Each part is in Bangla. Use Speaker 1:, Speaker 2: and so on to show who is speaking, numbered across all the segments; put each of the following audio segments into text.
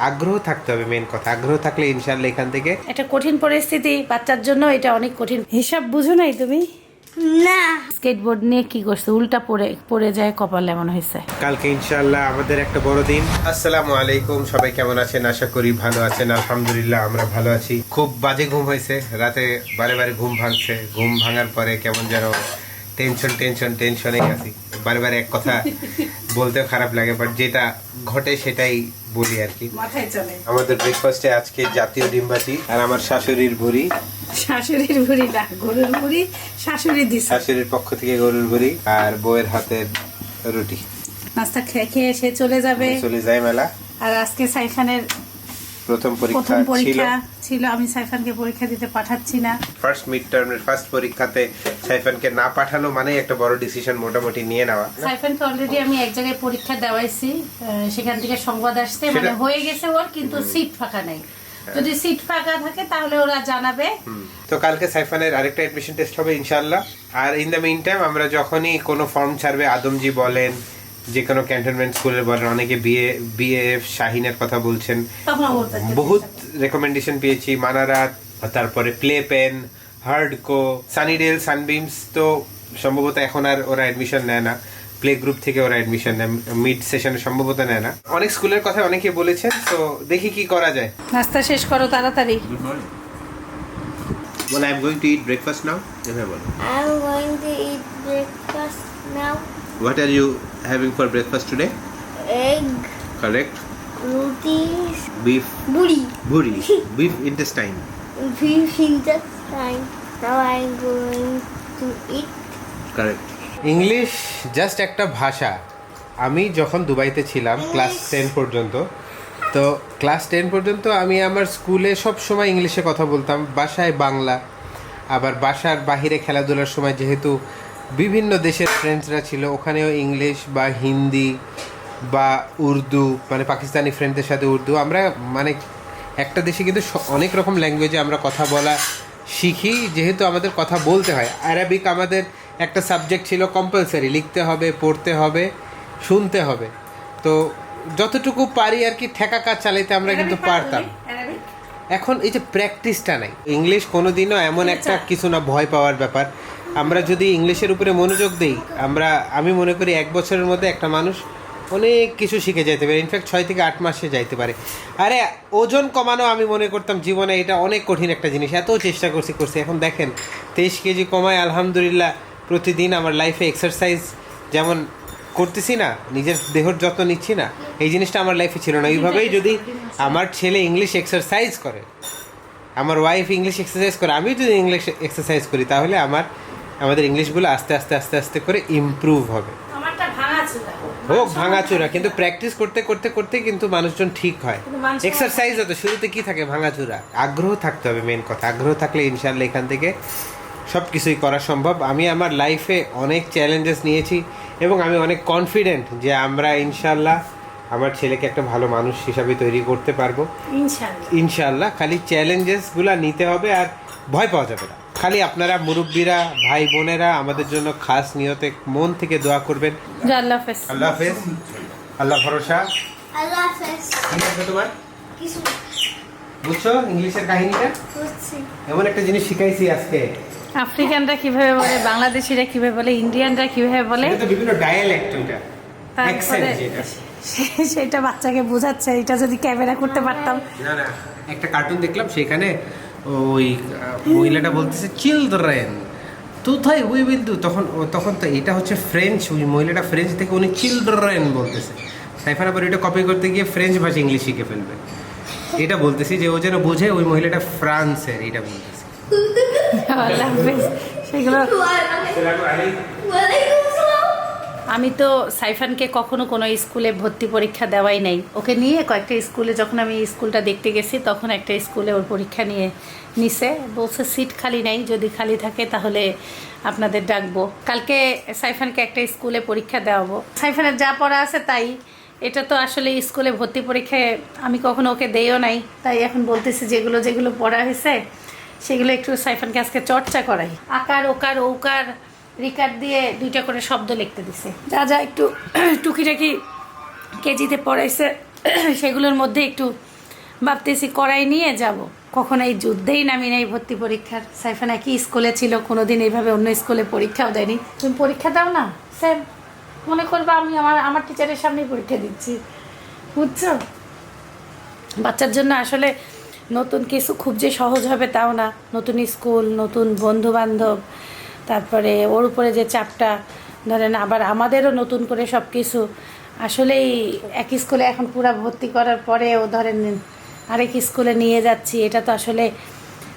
Speaker 1: আগ্রহ থাকতে হবে মেন কথা। আগ্রহ থাকলে ইনশাল্লাহ এখান থেকে
Speaker 2: একটা কঠিন পরিস্থিতি বাচ্চার জন্য এটা অনেক কঠিন। হিসাব বুঝো নাই তুমি?
Speaker 3: না।
Speaker 2: স্কেটবোর্ড নিয়ে কি করছে? উল্টা পড়ে পড়ে যায় কপাল এমন হয়েছে।
Speaker 1: কালকে ইনশাল্লাহ আমাদের একটা বড় দিন। আসসালামু আলাইকুম সবাই কেমন আছেন? আশা করি ভালো আছেন। আলহামদুলিল্লাহ আমরা ভালো আছি। খুব বাজে ঘুম হয়েছে। রাতে বারে বারে ঘুম ভাঙছে। ঘুম ভাঙার পরে কেমন যেন টেনশন টেনশন টেনশনেই আছি। বারে বারে এক কথা বলতেও খারাপ লাগে বাট যেটা ঘটে সেটাই বলি আর কি। আমাদের ব্রেকফাস্টে আজকে জাতীয় ডিমবাতি আর আমার শাশুড়ির ভুড়ি।
Speaker 2: শাশুড়ির ভুড়ি না গরুর ভুড়ি শাশুড়ি দিছে।
Speaker 1: শাশুড়ির পক্ষ থেকে গরুর ভুড়ি আর বউয়ের হাতের রুটি।
Speaker 2: নাস্তা খেয়ে খেয়ে সে চলে যাবে।
Speaker 1: চলে যায় মেলা।
Speaker 2: আর আজকে সাইফানের
Speaker 1: প্রথম পরীক্ষা ছিল।
Speaker 2: ছিল আমি সাইফানকে পরীক্ষা দিতে পাঠাচ্ছি না।
Speaker 1: ফার্স্ট মিড টার্মের ফার্স্ট পরীক্ষাতে সাইফানকে না পাঠানো মানে একটা বড় ডিসিশন মোটামুটি নিয়ে নেওয়া।
Speaker 2: সাইফানকে অলরেডি আমি এক জায়গায় পরীক্ষা দেওয়াইছি সেখান থেকে সংবাদ আসছে মানে হয়ে গেছে ওর কিন্তু সিট ফাঁকা নেই। যদি সিট ফাঁকা থাকে তাহলে ওরা জানাবে।
Speaker 1: তো কালকে সাইফানের আরেকটা এডমিশন টেস্ট হবে ইনশাআল্লাহ। আর ইন দ্য মিন টাইম আমরা যখনই কোনো ফর্ম ছাড়বে আদমজি বলেন যে কোনো ক্যান্টনমেন্ট স্কুলের বলেন অনেকে বিএ বিএফ শাহিনের কথা বলছেন। বহুত রেকমেন্ডেশন পেয়েছি মানারাত তারপরে Playpen Hardco Sunnydale Sunbeams তো সম্ভবত এখন আর ওরা অ্যাডমিশন নেয় না। প্লে গ্রুপ থেকে ওরা অ্যাডমিশন নেয় মিড সেশনে সম্ভবত নেয় না। অনেক স্কুলের কথা অনেকে বলেছেন তো দেখি কি করা যায়।
Speaker 2: নাস্তা শেষ করো তাড়াতাড়ি।
Speaker 1: বল I am going to eat breakfast now
Speaker 3: I'm going to eat breakfast now.
Speaker 1: What are you having for breakfast today
Speaker 3: Egg,
Speaker 1: correct
Speaker 3: rotis,
Speaker 1: beef
Speaker 3: buri,
Speaker 1: Bhuri beef intestine
Speaker 3: beef intestine. Now I'm going to eat.
Speaker 1: Correct English just একটা ভাষা। আমি যখন দুবাইতে ছিলাম ক্লাস টেন পর্যন্ত তো ক্লাস টেন পর্যন্ত আমি আমার স্কুলে সব সময় ইংলিশে কথা বলতাম বাসায় বাংলা। আবার বাসার বাহিরে খেলাধুলার সময় যেহেতু বিভিন্ন দেশের ফ্রেন্ডসরা ছিল। ওখানেও ইংলিশ বা হিন্দি বা উর্দু মানে পাকিস্তানি ফ্রেন্ডদের সাথে উর্দু আমরা মানে একটা দেশে কিন্তু অনেক রকম ল্যাঙ্গুয়েজে আমরা কথা বলা শিখি। যেহেতু আমাদের কথা বলতে হয়। আরবিক আমাদের একটা সাবজেক্ট ছিল কম্পালসারি লিখতে হবে পড়তে হবে শুনতে হবে। তো যতটুকু পারি আর কি ঠেকা কাজ চালাইতে আমরা কিন্তু পারতাম। এখন এই যে প্র্যাকটিসটা নাই। ইংলিশ কোনোদিনও এমন একটা কিছু না ভয় পাওয়ার ব্যাপার। আমরা যদি ইংলিশের উপরে মনোযোগ দিই, আমরা, আমি মনে করি এক বছরের মধ্যে একটা মানুষ অনেক কিছু শিখে যাইতে পারে। ইনফ্যাক্ট ছয় থেকে আট মাসে যাইতে পারে। আরে, ওজন কমানো আমি মনে করতাম জীবনে এটা অনেক কঠিন একটা জিনিস। এত চেষ্টা করছি করছি। এখন দেখেন, তেইশ কেজি কমায় আলহামদুলিল্লাহ প্রতিদিন আমার লাইফে এক্সারসাইজ যেমন করতেছি না, নিজের দেহর যত্ন নিচ্ছি না, এই জিনিসটা আমার লাইফে ছিল না। এইভাবেই যদি আমার ছেলে ইংলিশ এক্সারসাইজ করে, আমার ওয়াইফ ইংলিশ এক্সারসাইজ করে আমি যদি ইংলিশ এক্সারসাইজ করি, তাহলে আমার আমাদের ইংলিশগুলো আস্তে আস্তে আস্তে আস্তে করে ইমপ্রুভ হবে। হোক ভাঙাচোরা কিন্তু প্র্যাকটিস করতে করতে করতে কিন্তু মানুষজন ঠিক হয়। এক্সারসাইজ হতো শুরুতে কি থাকে? ভাঙাচোরা আগ্রহ থাকতে হবে মেন কথা। আগ্রহ থাকলে ইনশাল্লাহ এখান থেকে সব কিছুই করা সম্ভব। আমি আমার লাইফে অনেক চ্যালেঞ্জেস নিয়েছি এবং আমি অনেক কনফিডেন্ট যে আমরা ইনশাল্লাহ আমার ছেলেকে একটা ভালো মানুষ হিসাবে তৈরি করতে পারব। ইনশাল্লাহ খালি চ্যালেঞ্জেসগুলো নিতে হবে আর ভয় পাওয়া যাবে না। খালি আপনারা মুরব্বীরা ভাই বোনেরা আমাদের জন্য খাস নিয়তে মন থেকে দোয়া করবেন।
Speaker 2: আল্লাহ হাফেজ।
Speaker 1: আল্লাহ হাফেজ। আল্লাহ ভরসা. তোমার?
Speaker 3: কিছু
Speaker 1: বুঝছ ইংলিশের কাহিনীটা? এমন একটা জিনিস শিখাইছি আজকে।
Speaker 2: আফ্রিকানরা কীভাবে বলে বাংলাদেশিরা কীভাবে বলে ইন্ডিয়ানরা কীভাবে বলে?
Speaker 1: এটা তো বিভিন্ন ডায়ালেক্ট
Speaker 2: সেটা বাচ্চাকে বোঝাচ্ছে এটা যদি ক্যামেরা করতে পারতাম।
Speaker 1: না না একটা কার্টুন দেখলাম সেখানে ওই মহিলাটা বলতেছে চিলড্রেন কোথায় উই উইল ডু তখন তখন তো এটা হচ্ছে ফ্রেঞ্চ ওই মহিলাটা ফ্রেঞ্চ থেকে উনি চিলড্রেন বলতেছে। সাইফার আবার এটা কপি করতে গিয়ে ফ্রেঞ্চ ভাষা ইংলিশ শিখে ফেলবে। এটা বলতেছি যে ও যেন বোঝে ওই মহিলাটা ফ্রান্সের এটা বলতেছে।
Speaker 2: সেগুলো আমি তো সাইফানকে কখনো কোনো স্কুলে ভর্তি পরীক্ষা দেওয়াই নাই। ওকে নিয়ে কয়েকটা স্কুলে যখন আমি স্কুলটা দেখতে গেছি, তখন একটা স্কুলে ওর পরীক্ষা নিয়ে নিছে। বলছে, সিট খালি নাই, যদি খালি থাকে তাহলে আপনাদের ডাকবো। কালকে সাইফানকে একটা স্কুলে পরীক্ষা দেওয়াবো। সাইফানের যা পড়া আছে তাই। এটা তো আসলে স্কুলে ভর্তি পরীক্ষায় আমি কখনো ওকে দেইও নাই। তাই এখন বলতেছি, যেগুলো যেগুলো পড়া হয়েছে, সেগুলো একটু সাইফানকে আজকে চর্চা করাই। আকার, ওকার, ঔকার রিকার দিয়ে দুইটা করে শব্দ লিখতে দিছে। যা যা একটু টুকিটাকি কেজিতে পড়াইছে, সেগুলোর মধ্যে একটু ভাবতেছি করাই নিয়ে যাব। কখন এই যুদ্ধেই নামি নাই ভর্তি পরীক্ষার। সাইফান একই স্কুলে ছিল, কোনোদিন এইভাবে অন্য স্কুলে পরীক্ষাও দেয়নি। তুমি পরীক্ষা দাও না? স্যার, মনে করবা আমি আমার আমার টিচারের সামনেই পরীক্ষা দিচ্ছি। বুঝছ? বাচ্চার জন্য আসলে নতুন কিছু খুব যে সহজ হবে তাও না। নতুন স্কুল, নতুন বন্ধু বান্ধব তারপরে ওর উপরে যে চাপটা, ধরেন আবার আমাদেরও নতুন করে সব কিছু আসলেই এক স্কুলে এখন পুরা ভর্তি করার পরেও ধরেন আরেক স্কুলে নিয়ে যাচ্ছি, এটা তো আসলে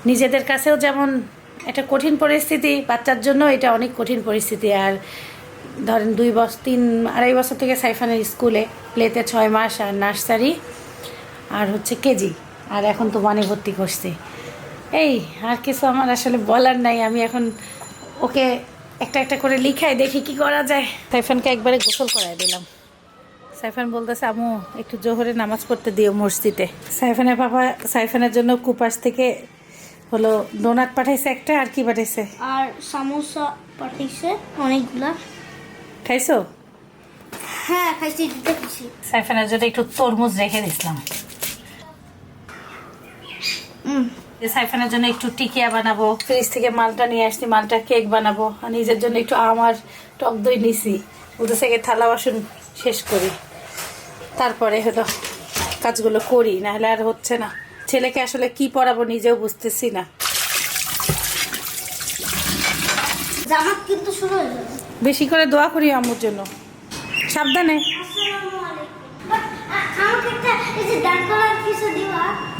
Speaker 2: নিজেদের কাছেও যেমন একটা কঠিন পরিস্থিতি, বাচ্চার জন্য এটা অনেক কঠিন পরিস্থিতি। আর ধরেন দুই বছর তিন, আড়াই বছর থেকে সাইফানের স্কুলে, প্লেতে ছয় মাস আর নার্সারি, আর হচ্ছে কেজি, আর এখন তো মানে ভর্তি করছে। এই, আর কিছু আমার আসলে বলার নাই, আমি এখন ওকে একটা একটা করে লিখাই দেখি কি করা যায়। সাইফানকে একবারে গোসল করাই দিলাম। সাইফান বলতেছে আমু একটু জোহরে নামাজ পড়তে দিও মসজিদে। সাইফানের পাপা সাইফানের জন্য কুপাস থেকে হলো ডোনাট পাঠাইছে একটা আর কি পাঠাইছে?
Speaker 3: আর সামোসা পাঠাইছে অনেকগুলা।
Speaker 2: খাইছো?
Speaker 3: হ্যাঁ খাইছি দুটো খাইছি।
Speaker 2: সাইফানের জন্য একটু তরমুজ রেখে দিছিলাম।
Speaker 3: হুম
Speaker 2: যে সাইফানের জন্য একটু টিকিয়া বানাবো ফ্রিজ থেকে মালটা নিয়ে আসছি মালটা কেক বানাবো আর নিজের জন্য একটু আমার টক দই নিছি। ওদের থেকে থালা বাসন শেষ করি। তারপরে হলো কাজগুলো করি না হলে আর হচ্ছে না। ছেলেকে আসলে কি পড়াবো নিজেও বুঝতেছি না।
Speaker 3: জামাত কিন্তু শুরু হয়ে যাবে।
Speaker 2: বেশি করে দোয়া করি আম্মুর জন্য। সাবধানে।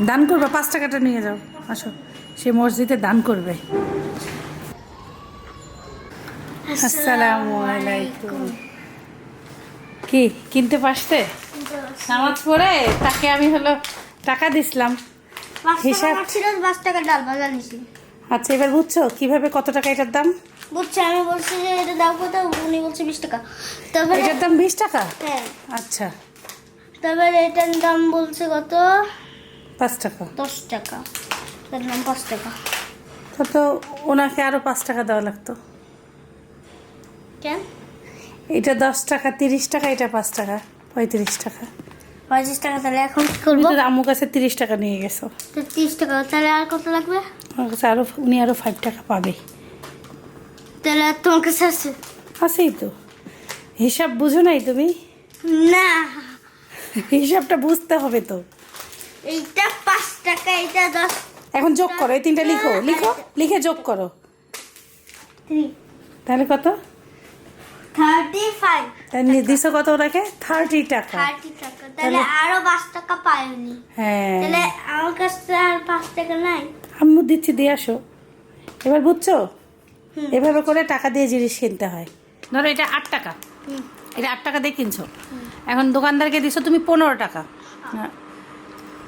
Speaker 2: দান করবে পাঁচ টাকাটা নিয়ে যাও। আসো সে মসজিদে দান করবে। আসসালামু আলাইকুম। কি কিনতে পারতে নামাজ পড়ে? তাকে আমি হলো টাকা দিছিলাম। হিসাব-
Speaker 3: ছিল পাঁচ টাকা ডাল ভাজা নিছি।
Speaker 2: আচ্ছা এবার বুঝছ কীভাবে কত টাকা এটার দাম?
Speaker 3: বুঝছে আমি বলছি যে এটা দাও কত উনি বলছে বিশ টাকা। তারপরে
Speaker 2: এটার দাম বিশ টাকা?
Speaker 3: হ্যাঁ।
Speaker 2: আচ্ছা।
Speaker 3: তারপরে এটার দাম বলছে কত?
Speaker 2: পাঁচ টাকা।
Speaker 3: দশ টাকা। তার পাঁচ টাকা।
Speaker 2: তো তো ওনাকে আরও পাঁচ টাকা দেওয়া লাগতো।
Speaker 3: কেন?
Speaker 2: এটা দশ টাকা তিরিশ টাকা এটা পাঁচ টাকা পঁয়ত্রিশ টাকা।
Speaker 3: পঁচিশ টাকা তাহলে এখন কি করব?
Speaker 2: তুমি কাছে তিরিশ টাকা নিয়ে গেছো।
Speaker 3: তো তিরিশ টাকা তাহলে আর কত লাগবে?
Speaker 2: আমার কাছে আরও উনি আরও ফাইভ টাকা পাবে।
Speaker 3: তাহলে তোমার কাছে আছে?
Speaker 2: আছেই তো। হিসাব বুঝো নাই তুমি?
Speaker 3: না।
Speaker 2: হিসাবটা বুঝতে হবে তো।
Speaker 3: এইটা পাঁচ টাকা এটা দশ
Speaker 2: এখন যোগ করো এই তিনটা লিখো। লিখো লিখে যোগ করো। তাহলে কত?
Speaker 3: থার্টি ফাইভ
Speaker 2: তাহলে দিছো কত ওনাকে থার্টি টাকা।
Speaker 3: থার্টি টাকা। তাহলে আরও পাঁচ টাকা পাইনি।
Speaker 2: হ্যাঁ।
Speaker 3: তাহলে আমার কাছে আর পাঁচ টাকা নাই।
Speaker 2: আম্মু দিচ্ছি দিয়ে আসো। এবার বুঝছ? এভাবে করে টাকা দিয়ে জিনিস কিনতে হয়। ধরো এটা আট টাকা। এটা আট টাকা দিয়ে কিনছো। এখন দোকানদারকে দিছো তুমি পনেরো টাকা।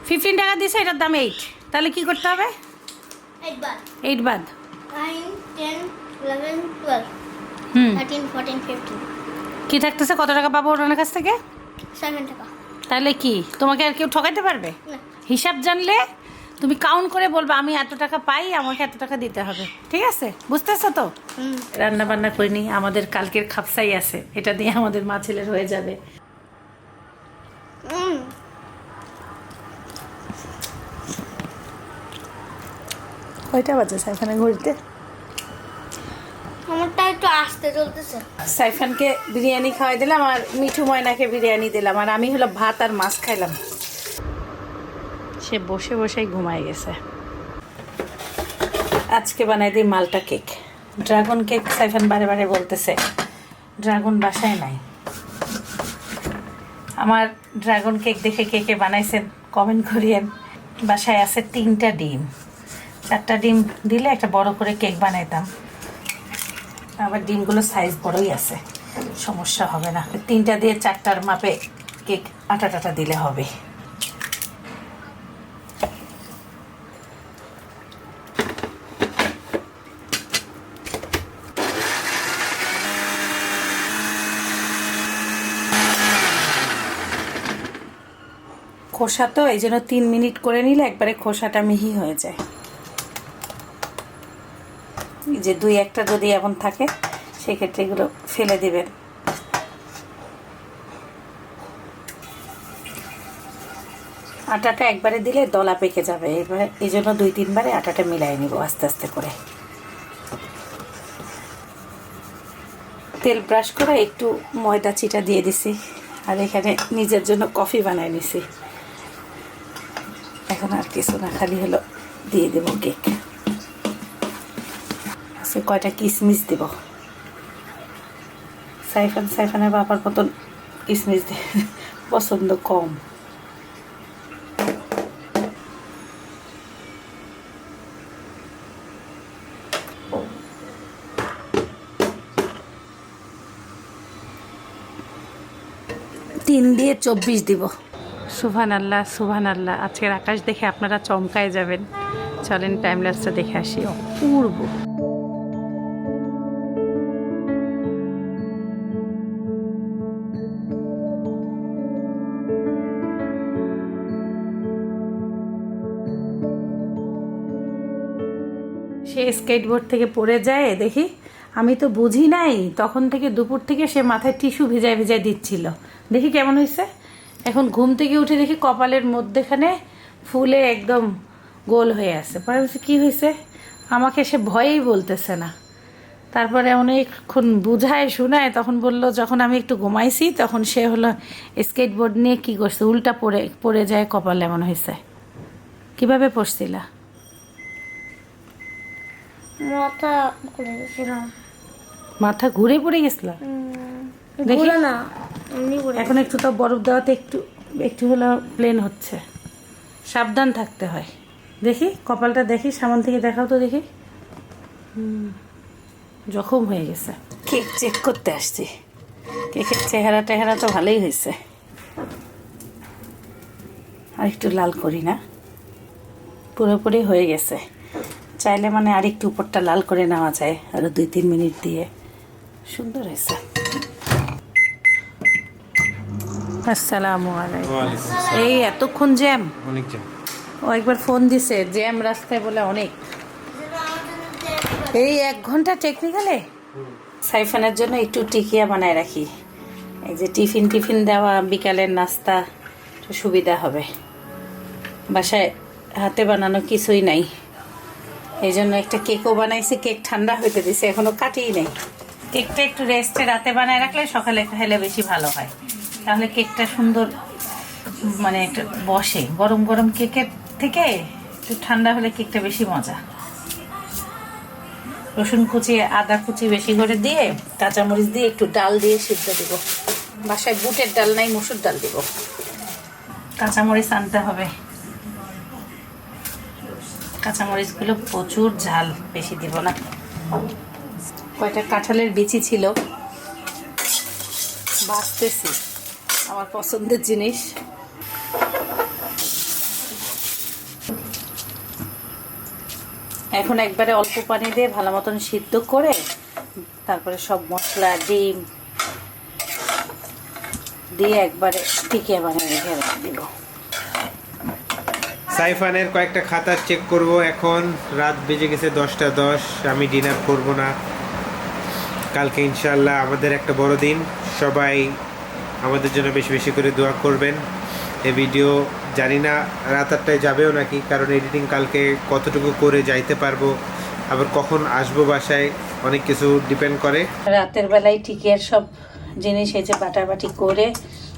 Speaker 2: ফিফটিন টাকা দিছো এটার দাম এইট তাহলে কি করতে হবে? এইট বাদ কি থাকতেছে? কত টাকা পাবো ওনার কাছ থেকে? তাহলে কি? তোমাকে আর কেউ ঠকাইতে পারবে? হিসাব জানলে তুমি কাউন্ট করে বলবে আমি এত টাকা পাই আমাকে এত টাকা দিতে হবে। ঠিক আছে? বুঝতেছো তো? রান্না বান্না করিনি আমাদের কালকের খাপসাই আছে। এটা দিয়ে আমাদের মা ছেলের হয়ে যাবে। কয়টা বাজে সাইফানে ঘড়িতে?
Speaker 3: আমারটা একটু আসতে চলতেছে।
Speaker 2: সাইফানকে বিরিয়ানি খাওয়াই দিলাম আর মিঠু ময়নাকে বিরিয়ানি দিলাম আর আমি হলো ভাত আর মাছ খাইলাম। সে বসে বসেই ঘুমায় গেছে। আজকে বানাই দিই মালটা কেক। ড্রাগন কেক সাইফান বারে বারে বলতেছে ড্রাগন বাসায় নাই। আমার ড্রাগন কেক দেখে কে কে বানাইছেন কমেন্ট করিয়েন। বাসায় আছে তিনটা ডিম। চারটা ডিম দিলে একটা বড় করে কেক বানাইতাম। আবার ডিমগুলো সাইজ বড়ই আছে, সমস্যা হবে না। তিনটা দিয়ে চারটার মাপে কেক আটা টাটা দিলে হবে। খোসা তো এই জন্য তিন মিনিট করে নিলে একবারে খোসাটা মিহি হয়ে যায়। যে দুই একটা যদি এমন থাকে, সেক্ষেত্রে এগুলো ফেলে দিবেন। আটাটা একবারে দিলে দলা পেকে যাবে। এবারে এই জন্য দুই তিনবারে আটাটা মিলাই নিব আস্তে আস্তে করে। তেল ব্রাশ করে একটু ময়দা চিটা দিয়ে দিছি। আর এখানে নিজের জন্য কফি বানাই নিছি। এখন আর কিছু না, খালি হলো দিয়ে দেবো কেক। আজকে কয়টা কিসমিস দেব? সাইফান, সাইফানের বাবার মতন কিসমিস দিয়ে পছন্দ কম। তিন দিয়ে চব্বিশ দিব। সুভান আল্লাহ সুভান আল্লাহ আজকের আকাশ দেখে আপনারা চমকায় যাবেন। চলেন টাইম ল্যাপসটা দেখে আসি। অপূর্ব সে স্কেটবোর্ড থেকে পড়ে যায়, দেখি। আমি তো বুঝি নাই, তখন থেকে দুপুর থেকে সে মাথায় টিস্যু ভিজায় ভিজায় দিচ্ছিল। দেখি কেমন হয়েছে। এখন ঘুম থেকে উঠে দেখি কপালের মধ্যেখানে ফুলে একদম গোল হয়ে আছে। পরে বলছে, কী হয়েছে? আমাকে সে ভয়েই বলতেছে না। তারপরে অনেকক্ষণ বুঝায়, শোনায়, তখন বলল, যখন আমি একটু ঘুমাইছি, তখন সে হলো স্কেটবোর্ড নিয়ে কী করছে? উল্টা পড়ে পড়ে যায় কপাল, এমন হয়েছে। কীভাবে পড়ছিলা?
Speaker 3: মাথা ঘুরে গেছিলাম।
Speaker 2: মাথা ঘুরে পড়ে গেছিল।
Speaker 3: ঘুরে না
Speaker 2: এখন একটু তো বরফ দেওয়াতে একটু একটু হলো প্লেন হচ্ছে। সাবধান থাকতে হয়। দেখি কপালটা দেখি সামান থেকে দেখাও তো দেখি। জখম হয়ে গেছে। কেক চেক করতে আসছি। কেকের চেহারা টেহারা তো ভালোই হয়েছে। আর একটু লাল করি না। পুরোপুরি হয়ে গেছে। চাইলে মানে আর একটু উপরটা লাল করে নেওয়া যায় আরও দুই তিন মিনিট দিয়ে। সুন্দর হয়েছে। আসসালামু আলাইকুম। এই এতক্ষণ জ্যাম?
Speaker 1: অনেক জ্যাম।
Speaker 2: ও একবার ফোন দিছে জ্যাম রাস্তায় বলে অনেক। এই এক ঘণ্টা টেকনিক্যালে সাইফানের জন্য একটু টিকিয়া বানায় রাখি। এই যে টিফিন টিফিন দেওয়া বিকালের নাস্তা একটু সুবিধা হবে। বাসায় হাতে বানানো কিছুই নাই। এই জন্য একটা কেকও বানাইছি, কেক ঠান্ডা হইতে দিছে, এখনও কাটিই নেই। কেকটা একটু রেস্টে রাতে বানায় রাখলে সকালে খেলে বেশি ভালো হয়। তাহলে কেকটা সুন্দর মানে একটা বসে। গরম গরম কেকের থেকে একটু ঠান্ডা হলে কেকটা বেশি মজা। রসুন কুচি, আদা কুচি বেশি করে দিয়ে, কাঁচামরিচ দিয়ে একটু ডাল দিয়ে সিদ্ধ দিব। বাসায় বুটের ডাল নাই, মুসুর ডাল দিব। কাঁচামরিচ আনতে হবে। কাঁচামরিচগুলো প্রচুর ঝাল, বেশি দিব না। কয়টা কাঁঠালের বিচি ছিল? বাঁচতেছি, আমার পছন্দের জিনিস। এখন একবারে অল্প পানি দিয়ে ভালো মতন সিদ্ধ করে, তারপরে সব মশলা, ডিম দিয়ে একবারে টিকিয়ে বানিয়ে রেখে দিব।
Speaker 1: সাইফানের কয়েকটা খাতা চেক করব এখন। রাত বেজে গেছে দশটা দশ, আমি ডিনার করব না। কালকে ইনশাল্লাহ আমাদের একটা বড় দিন। সবাই আমাদের জন্য বেশি বেশি করে দোয়া করবেন। এ ভিডিও জানি না রাত আটটায় যাবেও নাকি, কারণ এডিটিং কালকে কতটুকু করে যাইতে পারব, আবার কখন আসব বাসায়, অনেক কিছু ডিপেন্ড করে।
Speaker 2: রাতের বেলায় টিকিয়ার সব জিনিস এই যে বাটাবাটি করে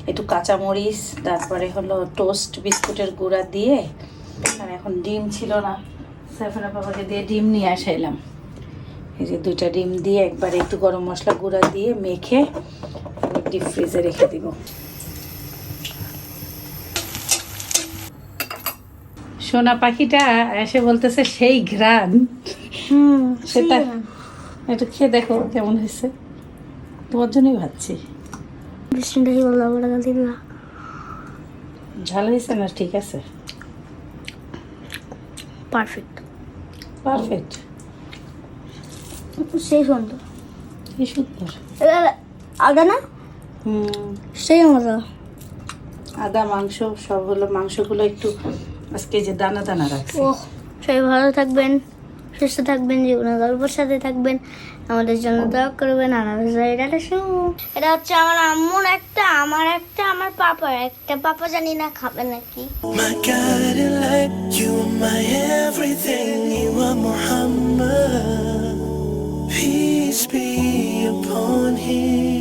Speaker 2: একটু কাঁচামরিচ তারপরে হলো টোস্ট বিস্কুটের গুঁড়া দিয়ে আর এখন ডিম ছিল না। সাইফানা বাবাকে দিয়ে ডিম নিয়ে আসাইলাম। এই যে দুইটা ডিম দিয়ে একবারে একটু গরম মশলা গুঁড়া দিয়ে মেখে ডিপ ফ্রিজে রেখে দিব। সোনা পাখিটা এসে বলতেছে সেই ঘ্রাণ।
Speaker 3: হুম
Speaker 2: সেটা একটু খেয়ে দেখো কেমন হয়েছে। তোমার জন্যই ভাবছি।
Speaker 3: বিষ্ণুটাই বলল বলে দিল
Speaker 2: ঝাল হয়েছে না? ঠিক আছে।
Speaker 3: পারফেক্ট
Speaker 2: পারফেক্ট
Speaker 3: সেই সুন্দর।
Speaker 2: কি সুন্দর?
Speaker 3: আদা না? সেই মজা।
Speaker 2: আদা মাংস সব হলো মাংসগুলো একটু আজকে যে দানা দানা রাখছি।
Speaker 3: ও সবাই ভালো থাকবেন। সুস্থ থাকবেন জীবনে গল্পের সাথে থাকবেন। আমাদের জন্য দয়া করবেন আনারস এটা শু এটা হচ্ছে আমার আম্মুর একটা আমার একটা আমার পাপার একটা। পাপা জানি না খাবে নাকি।
Speaker 4: Peace be upon him.